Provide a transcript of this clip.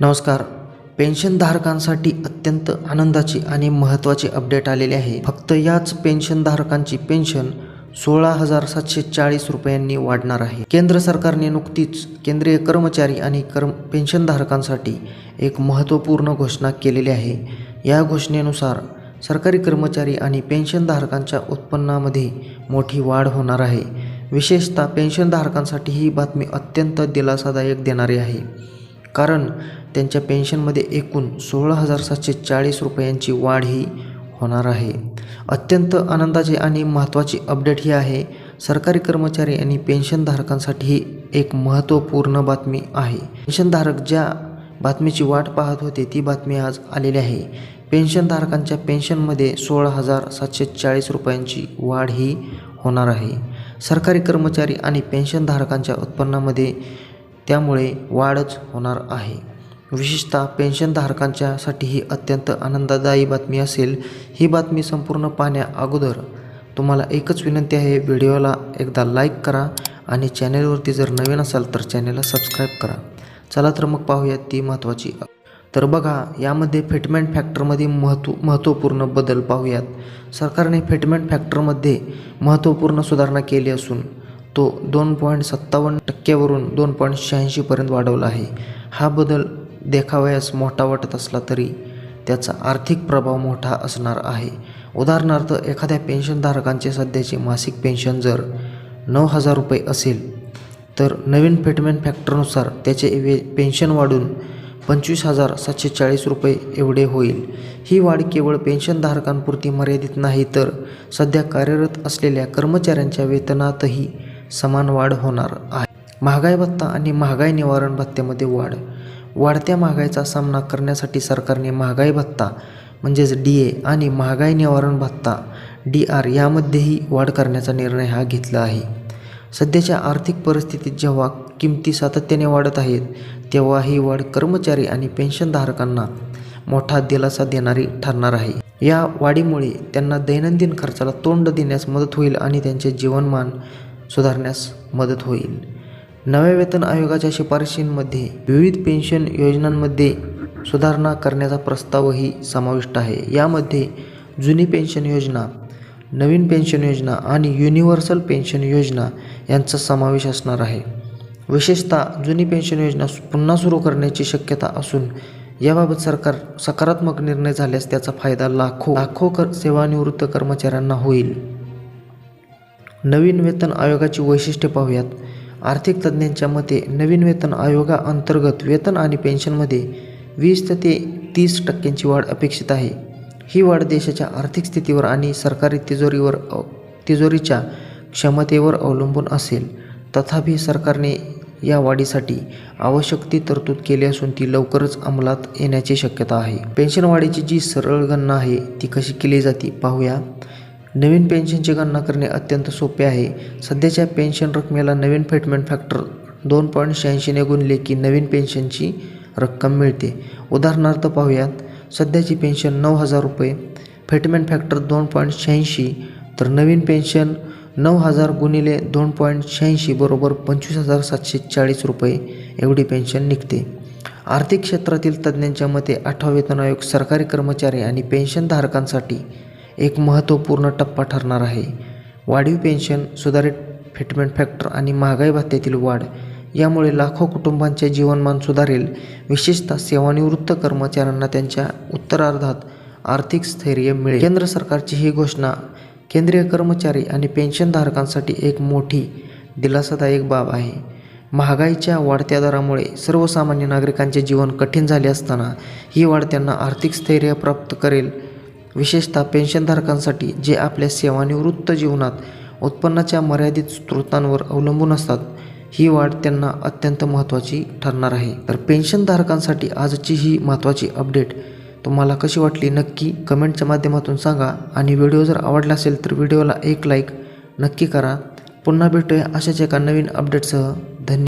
नमस्कार. पेन्शनधारकांसाठी अत्यंत आनंदाची आणि महत्त्वाची अपडेट आलेली आहे. फक्त याच पेन्शनधारकांची पेन्शन सोळा हजार सातशे चाळीस रुपयांनी वाढणार आहे. केंद्र सरकारने नुकतीच केंद्रीय कर्मचारी आणि कर्म पेन्शनधारकांसाठी एक महत्त्वपूर्ण घोषणा केलेली आहे. या घोषणेनुसार सरकारी कर्मचारी आणि पेन्शनधारकांच्या उत्पन्नामध्ये मोठी वाढ होणार आहे. विशेषतः पेन्शनधारकांसाठी ही बातमी अत्यंत दिलासादायक देणारी आहे. कारण त्यांच्या पेन्शनमध्ये एकूण सोळा हजार सातशे चाळीस रुपयांची वाढ ही होणार आहे. अत्यंत आनंदाची आणि महत्त्वाची अपडेट ही आहे सरकारी कर्मचारी आणि पेन्शनधारकांसाठी ही एक महत्त्वपूर्ण बातमी आहे. पेन्शनधारक ज्या बातमीची वाट पाहत होते ती बातमी आज आलेली आहे. पेन्शनधारकांच्या पेन्शनमध्ये सोळा हजार सातशे चाळीस रुपयांची वाढ ही होणार आहे. सरकारी कर्मचारी आणि पेन्शनधारकांच्या उत्पन्नामध्ये त्यामुळे वाढच होणार आहे. विशेषतः पेन्शनधारकांच्यासाठी ही अत्यंत आनंददायी बातमी असेल ही बातमी संपूर्ण पाहण्या अगोदर. तुम्हाला एकच विनंती आहे व्हिडिओला एकदा लाईक करा आणि चॅनेलवरती जर नवीन असाल तर चॅनेलला सबस्क्राईब करा. चला तर मग पाहूयात ती महत्त्वाची. तर बघा यामध्ये फिटमेंट फॅक्टरमध्ये महत्त्व महत्त्वपूर्ण बदल पाहूयात. सरकारने फिटमेंट फॅक्टरमध्ये महत्त्वपूर्ण सुधारणा केली असून तो दोन पॉईंट सत्तावन्न टक्क्यावरून दोन पॉईंट शहाऐंशीपर्यंत वाढवला आहे. हा बदल देखावयास मोठा वाटत असला तरी त्याचा आर्थिक प्रभाव मोठा असणार आहे. उदाहरणार्थ एखाद्या पेन्शनधारकांचे सध्याचे मासिक पेन्शन जर नऊ हजार रुपये असेल तर नवीन फिटमेंट फॅक्टरनुसार त्याचे वे पेन्शन वाढून पंचवीस हजार सातशे चाळीस रुपये एवढे होईल. ही वाढ केवळ पेन्शनधारकांपुरती मर्यादित नाही तर सध्या कार्यरत असलेल्या कर्मचाऱ्यांच्या वेतनातही समान वाढ होणार आहे. महागाई भत्ता आणि महागाई निवारण भत्त्यामध्ये वाढ. वाढत्या महागाईचा सामना करण्यासाठी सरकारने महागाई भत्ता म्हणजेच डी ए आणि महागाई निवारण भत्ता डी आर यामध्येही वाढ करण्याचा निर्णय हा घेतला आहे. सध्याच्या आर्थिक परिस्थितीत जेव्हा किमती सातत्याने वाढत आहेत तेव्हा ही वाढ कर्मचारी आणि पेन्शनधारकांना मोठा दिलासा देणारी ठरणार आहे. या वाढीमुळे त्यांना दैनंदिन खर्चाला तोंड देण्यास मदत होईल आणि त्यांचे जीवनमान सुधारण्यास मदत होईल. नव्या वेतन आयोगाच्या शिफारशींमध्ये विविध पेन्शन योजनांमध्ये सुधारणा करण्याचा प्रस्तावही समाविष्ट आहे. यामध्ये जुनी पेन्शन योजना नवीन पेन्शन योजना आणि युनिव्हर्सल पेन्शन योजना यांचा समावेश असणार आहे. विशेषतः जुनी पेन्शन योजना पुन्हा सुरू करण्याची शक्यता असून याबाबत सरकार सकारात्मक निर्णय झाल्यास त्याचा फायदा लाखो लाखो कर सेवानिवृत्त कर्मचाऱ्यांना होईल. नवीन वेतन आयोगाची वैशिष्ट्ये पाहूयात. आर्थिक तज्ज्ञांच्या मते नवीन वेतन आयोगाअंतर्गत वेतन आणि पेन्शनमध्ये वीस ते तीस टक्क्यांची वाढ अपेक्षित आहे. ही वाढ देशाच्या आर्थिक स्थितीवर आणि सरकारी तिजोरीवर तिजोरीच्या क्षमतेवर अवलंबून असेल. तथापि सरकारने या वाढीसाठी आवश्यक ती तरतूद केली असून ती लवकरच अंमलात येण्याची शक्यता आहे. पेन्शन वाढीची जी सरळ गणना आहे ती कशी केली जाते पाहूया. नवीन पेन्शनची गणना करणे अत्यंत सोपे आहे. सध्याच्या पेन्शन रकमेला नवीन फिटमेंट फॅक्टर दोन पॉईंट शहाऐंशीने गुणले की नवीन पेन्शनची रक्कम मिळते. उदाहरणार्थ पाहूयात सध्याची पेन्शन नऊ हजार रुपये फिटमेंट फॅक्टर दोन पॉईंट शहाऐंशी तर नवीन पेन्शन नऊ हजार गुणिले दोन पॉईंट शहाऐंशी बरोबर पंचवीस हजार सातशे चाळीस रुपये एवढी पेन्शन निघते. आर्थिक क्षेत्रातील तज्ज्ञांच्या मते आठवा वेतन आयोग सरकारी कर्मचारी आणि पेन्शनधारकांसाठी एक महत्त्वपूर्ण टप्पा ठरणार आहे. वाढीव पेन्शन सुधारित फिटमेंट फॅक्टर आणि महागाई भत्त्यातील वाढ यामुळे लाखो कुटुंबांचे जीवनमान सुधारेल. विशेषतः सेवानिवृत्त कर्मचाऱ्यांना त्यांच्या उत्तरार्धात आर्थिक स्थैर्य मिळेल. केंद्र सरकारची ही घोषणा केंद्रीय कर्मचारी आणि पेन्शनधारकांसाठी एक मोठी दिलासादायक बाब आहे. महागाईच्या वाढत्या दरामुळे सर्वसामान्य नागरिकांचे जीवन कठीण झाले असताना ही वाढ त्यांना आर्थिक स्थैर्य प्राप्त करेल. विशेषतः पेन्शनधारकांसाठी जे आपल्या सेवानिवृत्त जीवनात उत्पन्नाच्या मर्यादित स्रोतांवर अवलंबून असतात ही वाढ त्यांना अत्यंत महत्त्वाची ठरणार आहे. तर पेन्शनधारकांसाठी आजची ही महत्त्वाची अपडेट तुम्हाला कशी वाटली नक्की कमेंटच्या माध्यमातून सांगा. आणि व्हिडिओ जर आवडला असेल तर व्हिडिओला एक लाईक नक्की करा. पुन्हा भेटूया अशाच एका नवीन अपडेटसह.